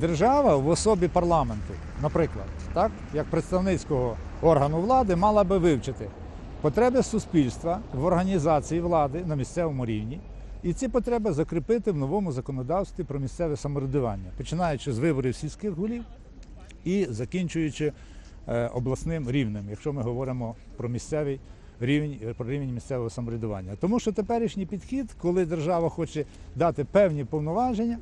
держава в особі парламенту, наприклад, так, як представницького органу влади, мала би вивчити потреби суспільства в організації влади на місцевому рівні. І ці потреби закріпити в новому законодавстві про місцеве самоврядування, починаючи з виборів сільських голів і закінчуючи е, обласним рівнем, якщо ми говоримо про місцевий рівень, про рівень місцевого самоврядування. Тому що теперішній підхід, коли держава хоче дати певні повноваження,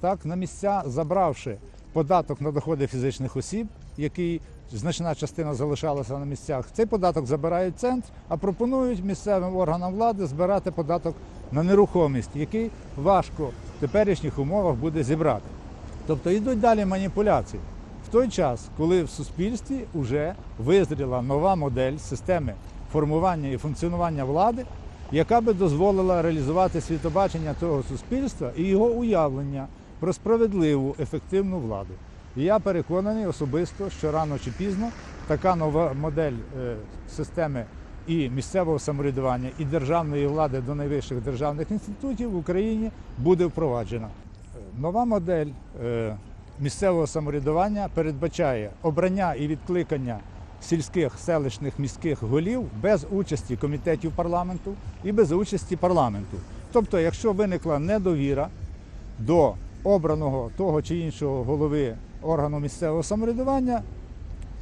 так на місця, забравши податок на доходи фізичних осіб, який значна частина залишалася на місцях, цей податок забирають центр, а пропонують місцевим органам влади збирати податок на нерухомість, який важко в теперішніх умовах буде зібрати. Тобто йдуть далі маніпуляції. В той час, коли в суспільстві вже визріла нова модель системи формування і функціонування влади, яка би дозволила реалізувати світобачення того суспільства і його уявлення про справедливу, ефективну владу. І я переконаний особисто, що рано чи пізно така нова модель е, системи і місцевого самоврядування, і державної влади до найвищих державних інститутів в Україні буде впроваджена. Е, Нова модель е, місцевого самоврядування передбачає обрання і відкликання сільських, селищних, міських голів без участі комітетів парламенту і без участі парламенту. Тобто, якщо виникла недовіра до обраного того чи іншого голови органу місцевого самоврядування,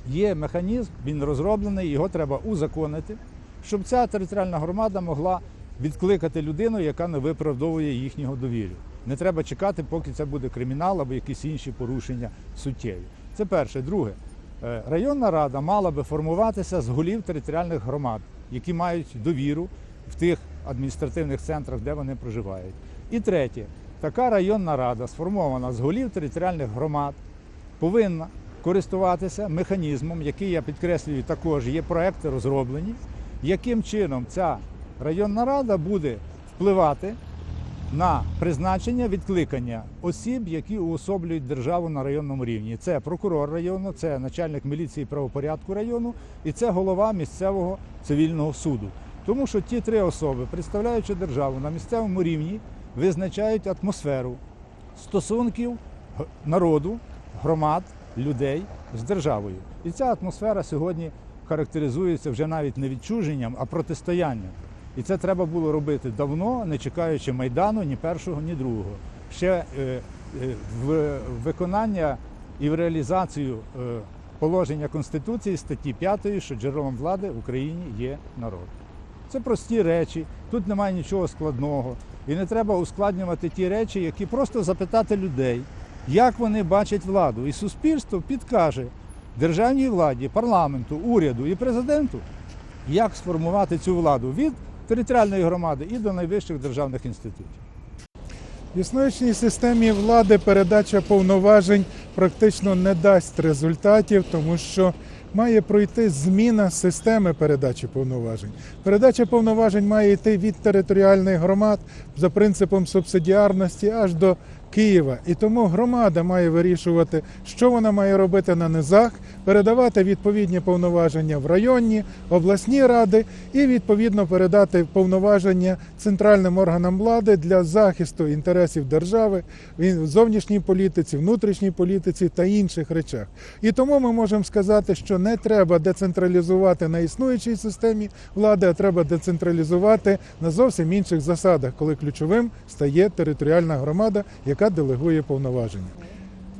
є механізм, він розроблений, його треба узаконити, щоб ця територіальна громада могла відкликати людину, яка не виправдовує їхнього довір'я. Не треба чекати, поки це буде кримінал або якісь інші порушення суттєві. Це перше. Друге, Е, районна рада мала би формуватися з голів територіальних громад, які мають довіру в тих адміністративних центрах, де вони проживають. І третє, така районна рада, сформована з голів територіальних громад, повинна користуватися механізмом, який я підкреслюю, також є проекти розроблені, яким чином ця районна рада буде впливати на призначення відкликання осіб, які уособлюють державу на районному рівні. Це прокурор району, це начальник міліції правопорядку району і це голова місцевого цивільного суду. Тому що ті три особи, представляючи державу на місцевому рівні, визначають атмосферу стосунків народу, громад, людей з державою. І ця атмосфера сьогодні характеризується вже навіть не відчуженням, а протистоянням. І це треба було робити давно, не чекаючи майдану ні першого, ні другого. Ще е, е, в виконання і в реалізацію е, положення Конституції статті 5, що джерелом влади в Україні є народ. Це прості речі, тут немає нічого складного. І не треба ускладнювати ті речі, які просто запитати людей, як вони бачать владу. І суспільство підкаже державній владі, парламенту, уряду і президенту, як сформувати цю владу від територіальної громади і до найвищих державних інститутів. В існуючій системі влади передача повноважень практично не дасть результатів, тому що має пройти зміна системи передачі повноважень. Передача повноважень має йти від територіальних громад за принципом субсидіарності аж до Києва. І тому громада має вирішувати, що вона має робити на низах, передавати відповідні повноваження в районні, обласні ради і відповідно передати повноваження центральним органам влади для захисту інтересів держави в зовнішній політиці, внутрішній політиці та інших речах. І тому ми можемо сказати, що не треба децентралізувати на існуючій системі влади, а треба децентралізувати на зовсім інших засадах, коли ключовим стає територіальна громада, яка делегує повноваження.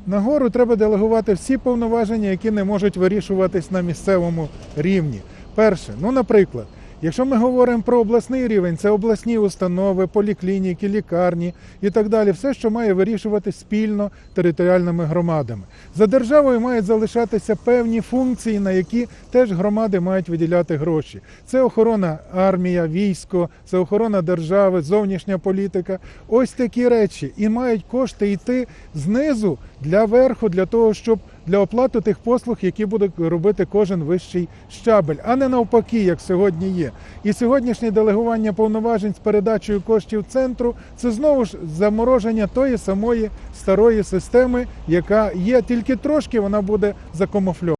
Нагору треба делегувати всі повноваження, які не можуть вирішуватись на місцевому рівні. Перше, ну, наприклад, якщо ми говоримо про обласний рівень, це обласні установи, поліклініки, лікарні і так далі, все, що має вирішуватись спільно територіальними громадами. За державою мають залишатися певні функції, на які теж громади мають виділяти гроші. Це охорона армія, військо, це охорона держави, зовнішня політика. Ось такі речі. І мають кошти йти знизу для верху, для того, щоб для оплати тих послуг, які буде робити кожен вищий щабель, а не навпаки, як сьогодні є. І сьогоднішнє делегування повноважень з передачею коштів центру це знову ж замороження тої самої старої системи, яка є, тільки трошки вона буде закамуфльована.